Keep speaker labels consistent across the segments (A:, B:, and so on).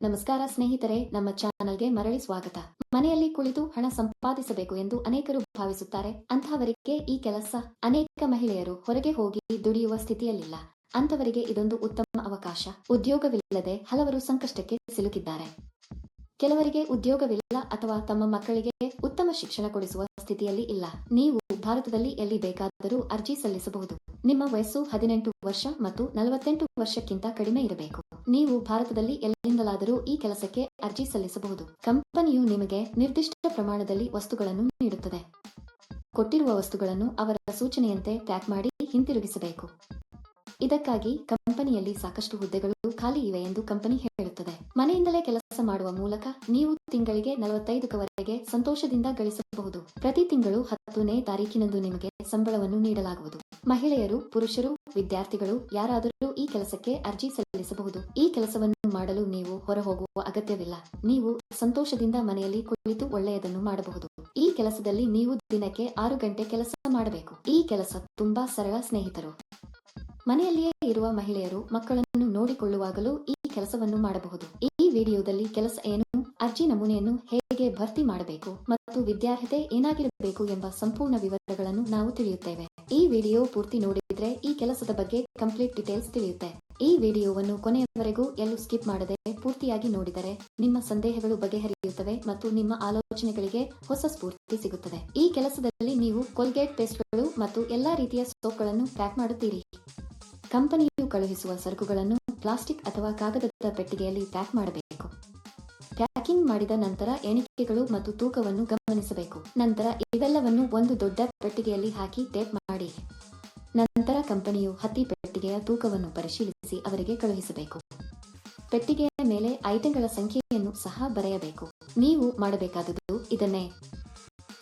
A: ನಮಸ್ಕಾರ ಸ್ನೇಹಿತರೆ, ನಮ್ಮ ಚಾನಲ್ಗೆ ಮರಳಿ ಸ್ವಾಗತ. ಮನೆಯಲ್ಲಿ ಕುಳಿತು ಹಣ ಸಂಪಾದಿಸಬೇಕು ಎಂದು ಅನೇಕರು ಭಾವಿಸುತ್ತಾರೆ. ಅಂತಹವರಿಗೆ ಈ ಕೆಲಸ ಅನೇಕ ಮಹಿಳೆಯರು ಹೊರಗೆ ಹೋಗಿ ದುಡಿಯುವ ಸ್ಥಿತಿಯಲ್ಲಿಲ್ಲ. ಅಂತವರಿಗೆ ಇದೊಂದು ಉತ್ತಮ ಅವಕಾಶ. ಉದ್ಯೋಗವಿಲ್ಲದೆ ಹಲವರು ಸಂಕಷ್ಟಕ್ಕೆ ಸಿಲುಕಿದ್ದಾರೆ. ಕೆಲವರಿಗೆ ಉದ್ಯೋಗವಿಲ್ಲ ಅಥವಾ ತಮ್ಮ ಮಕ್ಕಳಿಗೆ ಉತ್ತಮ ಶಿಕ್ಷಣ ಕೊಡಿಸುವ ಸ್ಥಿತಿಯಲ್ಲಿ ಇಲ್ಲ. ನೀವು ಭಾರತದಲ್ಲಿ ಎಲ್ಲಿ ಬೇಕಾದರೂ ಅರ್ಜಿ ಸಲ್ಲಿಸಬಹುದು. ನಿಮ್ಮ ವಯಸ್ಸು ಹದಿನೆಂಟು ವರ್ಷ ಮತ್ತು ನಲವತ್ತೆಂಟು ವರ್ಷಕ್ಕಿಂತ ಕಡಿಮೆ ಇರಬೇಕು. ನೀವು ಭಾರತದಲ್ಲಿ ಎಲ್ಲಿಂದಲಾದರೂ ಈ ಕೆಲಸಕ್ಕೆ ಅರ್ಜಿ ಸಲ್ಲಿಸಬಹುದು. ಕಂಪನಿಯು ನಿಮಗೆ ನಿರ್ದಿಷ್ಟ ಪ್ರಮಾಣದಲ್ಲಿ ವಸ್ತುಗಳನ್ನು ನೀಡುತ್ತದೆ. ಕೊಟ್ಟಿರುವ ವಸ್ತುಗಳನ್ನು ಅವರ ಸೂಚನೆಯಂತೆ ಪ್ಯಾಕ್ ಮಾಡಿ ಹಿಂತಿರುಗಿಸಬೇಕು. ಇದಕ್ಕಾಗಿ ಕಂಪನಿಯಲ್ಲಿ ಸಾಕಷ್ಟು ಹುದ್ದೆಗಳು ಖಾಲಿ ಇವೆ ಎಂದು ಕಂಪನಿ ಹೇಳುತ್ತದೆ. ಮನೆಯಿಂದಲೇ ಕೆಲಸ ಮಾಡುವ ಮೂಲಕ ನೀವು ತಿಂಗಳಿಗೆ ನಲವತ್ತೈದರವರೆಗೆ ಸಂತೋಷದಿಂದ ಗಳಿಸಬಹುದು. ಪ್ರತಿ ತಿಂಗಳು ಹತ್ತನೇ ತಾರೀಕಿನಂದು ನಿಮಗೆ ಸಂಬಳವನ್ನು ನೀಡಲಾಗುವುದು. ಮಹಿಳೆಯರು, ಪುರುಷರು, ವಿದ್ಯಾರ್ಥಿಗಳು ಯಾರಾದರೂ ಈ ಕೆಲಸಕ್ಕೆ ಅರ್ಜಿ ಸಲ್ಲಿಸಬಹುದು. ಈ ಕೆಲಸವನ್ನು ಮಾಡಲು ನೀವು ಹೊರಹೋಗುವ ಅಗತ್ಯವಿಲ್ಲ. ನೀವು ಸಂತೋಷದಿಂದ ಮನೆಯಲ್ಲಿ ಕುಳಿತು ಒಳ್ಳೆಯದನ್ನು ಮಾಡಬಹುದು. ಈ ಕೆಲಸದಲ್ಲಿ ನೀವು ದಿನಕ್ಕೆ ಆರು ಗಂಟೆ ಕೆಲಸ ಮಾಡಬೇಕು. ಈ ಕೆಲಸ ತುಂಬಾ ಸರಳ ಸ್ನೇಹಿತರು. ಮನೆಯಲ್ಲಿಯೇ ಇರುವ ಮಹಿಳೆಯರು ಮಕ್ಕಳನ್ನು ನೋಡಿಕೊಳ್ಳುವಾಗಲೂ ಈ ಕೆಲಸವನ್ನು ಮಾಡಬಹುದು. ಈ ವಿಡಿಯೋದಲ್ಲಿ ಕೆಲಸ ಏನು, ಅರ್ಜಿ ನಮೂನೆಯನ್ನು ಹೇಗೆ ಭರ್ತಿ ಮಾಡಬೇಕು ಮತ್ತು ವಿದ್ಯಾರ್ಹತೆ ಏನಾಗಿರಬೇಕು ಎಂಬ ಸಂಪೂರ್ಣ ವಿವರಗಳನ್ನು ನಾವು ತಿಳಿಯುತ್ತೇವೆ. ಈ ವಿಡಿಯೋ ಪೂರ್ತಿ ನೋಡಿದ್ರೆ ಈ ಕೆಲಸದ ಬಗ್ಗೆ ಕಂಪ್ಲೀಟ್ ಡೀಟೇಲ್ಸ್ ತಿಳಿಯುತ್ತೆ. ಈ ವಿಡಿಯೋವನ್ನು ಕೊನೆಯವರೆಗೂ ಎಲ್ಲೂ ಸ್ಕಿಪ್ ಮಾಡದೆ ಪೂರ್ತಿಯಾಗಿ ನೋಡಿದರೆ ನಿಮ್ಮ ಸಂದೇಹಗಳು ಬಗೆಹರಿಯುತ್ತವೆ ಮತ್ತು ನಿಮ್ಮ ಆಲೋಚನೆಗಳಿಗೆ ಹೊಸ ಸ್ಫೂರ್ತಿ ಸಿಗುತ್ತದೆ. ಈ ಕೆಲಸದಲ್ಲಿ ನೀವು ಕೋಲ್ಗೇಟ್ ಪೇಸ್ಟ್ಗಳು ಮತ್ತು ಎಲ್ಲಾ ರೀತಿಯ ಸೋಪ್ಗಳನ್ನು ಪ್ಯಾಕ್ ಮಾಡುತ್ತೀರಿ. ಕಂಪನಿಯು ಕಳುಹಿಸುವ ಸರಕುಗಳನ್ನು ಪ್ಲಾಸ್ಟಿಕ್ ಅಥವಾ ಕಾಗದದ ಪೆಟ್ಟಿಗೆಯಲ್ಲಿ ಪ್ಯಾಕ್ ಮಾಡಬೇಕು. ಪ್ಯಾಕಿಂಗ್ ಮಾಡಿದ ನಂತರ ಎಣಿಕೆಗಳು ಮತ್ತು ತೂಕವನ್ನು ಗಮನಿಸಬೇಕು. ನಂತರ ಇವೆಲ್ಲವನ್ನು ಒಂದು ದೊಡ್ಡ ಪೆಟ್ಟಿಗೆಯಲ್ಲಿ ಹಾಕಿ ಟೇಪ್ ಮಾಡಿ. ನಂತರ ಕಂಪನಿಯು ಹತ್ತಿ ಪೆಟ್ಟಿಗೆಯ ತೂಕವನ್ನು ಪರಿಶೀಲಿಸಿ ಅವರಿಗೆ ಕಳುಹಿಸಬೇಕು. ಪೆಟ್ಟಿಗೆಯ ಮೇಲೆ ಐಟಂಗಳ ಸಂಖ್ಯೆಯನ್ನು ಸಹ ಬರೆಯಬೇಕು. ನೀವು ಮಾಡಬೇಕಾದದ್ದು ಇದನ್ನೇ.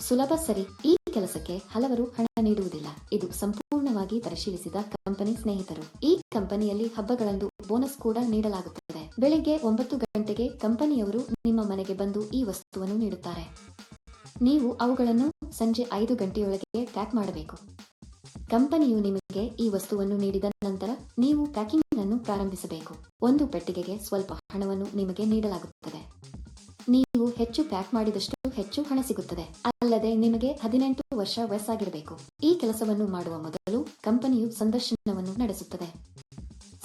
A: ಸುಲಭ ಸರಿ. ಈ ಕೆಲಸಕ್ಕೆ ಹಲವರು ಹಣ ನೀಡುವುದಿಲ್ಲ. ಇದು ಸಂಪೂರ್ಣವಾಗಿ ಪರಿಶೀಲಿಸಿದ ಕಂಪನಿ ಸ್ನೇಹಿತರು. ಈ ಕಂಪನಿಯಲ್ಲಿ ಹಬ್ಬಗಳಂದು ಬೋನಸ್ ಕೂಡ ನೀಡಲಾಗುತ್ತದೆ. ಬೆಳಿಗ್ಗೆ ಒಂಬತ್ತು ಗಂಟೆಗೆ ಕಂಪನಿಯವರು ನಿಮ್ಮ ಮನೆಗೆ ಬಂದು ಈ ವಸ್ತುವನ್ನು ನೀಡುತ್ತಾರೆ. ನೀವು ಅವುಗಳನ್ನು ಸಂಜೆ ಐದು ಗಂಟೆಯೊಳಗೆ ಪ್ಯಾಕ್ ಮಾಡಬೇಕು. ಕಂಪನಿಯು ನಿಮಗೆ ಈ ವಸ್ತುವನ್ನು ನೀಡಿದ ನಂತರ ನೀವು ಪ್ಯಾಕಿಂಗ್ ಅನ್ನು ಪ್ರಾರಂಭಿಸಬೇಕು. ಒಂದು ಪೆಟ್ಟಿಗೆಗೆ ಸ್ವಲ್ಪ ಹಣವನ್ನು ನಿಮಗೆ ನೀಡಲಾಗುತ್ತದೆ. ಹೆಚ್ಚು ಪ್ಯಾಕ್ ಮಾಡಿದಷ್ಟು ಹೆಚ್ಚು ಹಣ ಸಿಗುತ್ತದೆ. ಅಲ್ಲದೆ ನಿಮಗೆ ಹದಿನೆಂಟು ವರ್ಷ ವಯಸ್ಸಾಗಿರಬೇಕು. ಈ ಕೆಲಸವನ್ನು ಮಾಡುವ ಮೊದಲು ಕಂಪನಿಯು ಸಂದರ್ಶನವನ್ನು ನಡೆಸುತ್ತದೆ.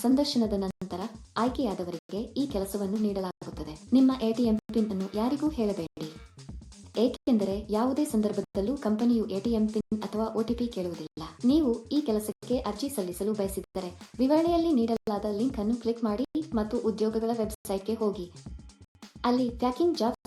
A: ಸಂದರ್ಶನದ ನಂತರ ಆಯ್ಕೆಯಾದವರಿಗೆ ಈ ಕೆಲಸವನ್ನು ನೀಡಲಾಗುತ್ತದೆ. ನಿಮ್ಮ ಎಟಿಎಂ ಪಿನ್ ಅನ್ನು ಯಾರಿಗೂ ಹೇಳಬೇಡಿ. ಏಕೆಂದರೆ ಯಾವುದೇ ಸಂದರ್ಭದಲ್ಲೂ ಕಂಪನಿಯು ಎಟಿಎಂ ಪಿನ್ ಅಥವಾ ಒಟಿಪಿ ಕೇಳುವುದಿಲ್ಲ. ನೀವು ಈ ಕೆಲಸಕ್ಕೆ ಅರ್ಜಿ ಸಲ್ಲಿಸಲು ಬಯಸಿದ್ದರೆ ವಿವರಣೆಯಲ್ಲಿ ನೀಡಲಾದ ಲಿಂಕ್ ಅನ್ನು ಕ್ಲಿಕ್ ಮಾಡಿ ಮತ್ತು ಉದ್ಯೋಗಗಳ ವೆಬ್ಸೈಟ್ಗೆ ಹೋಗಿ. ಅಲ್ಲಿ ಪ್ಯಾಕಿಂಗ್ ಜಾಬ್ಸ್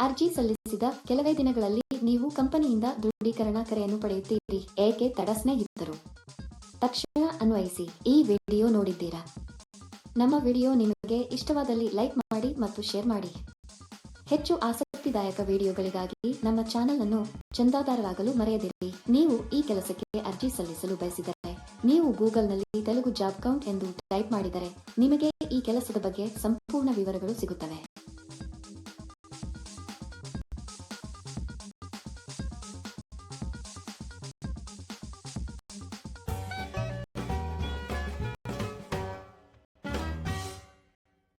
A: ಅರ್ಜಿ ಸಲ್ಲಿಸಿದ ಕೆಲವೇ ದಿನಗಳಲ್ಲಿ ನೀವು ಕಂಪನಿಯಿಂದ ದೃಢೀಕರಣ ಕರೆಯನ್ನು ಪಡೆಯುತ್ತೀರಿ, ಏಕೆ ತಡ ಸ್ನೇಹಿತರು? ತಕ್ಷಣ ಅನ್ವಯಿಸಿ, ಈ ವಿಡಿಯೋ ನೋಡಿದ್ದೀರಾ? ನಮ್ಮ ವಿಡಿಯೋ ನಿಮಗೆ ಇಷ್ಟವಾದಲ್ಲಿ ಲೈಕ್ ಮಾಡಿ ಮತ್ತು ಶೇರ್ ಮಾಡಿ. ಹೆಚ್ಚು ಆಸಕ್ತಿದಾಯಕ ವಿಡಿಯೋಗಳಿಗಾಗಿ ನಮ್ಮ ಚಾನೆಲ್ ಅನ್ನು ಚಂದಾದಾರರಾಗಲು ಮರೆಯದಿರಿ. ನೀವು ಈ ಕೆಲಸಕ್ಕೆ ಅರ್ಜಿ ಸಲ್ಲಿಸಲು ಬಯಸಿದರೆ, ನೀವು ಗೂಗಲ್ನಲ್ಲಿ ತೆಲುಗು ಜಾಬ್ ಕೌಂಟ್ ಎಂದು ಟೈಪ್ ಮಾಡಿದರೆ, ನಿಮಗೆ ಈ ಕೆಲಸದ ಬಗ್ಗೆ ಸಂಪೂರ್ಣ ವಿವರಗಳು ಸಿಗುತ್ತವೆ.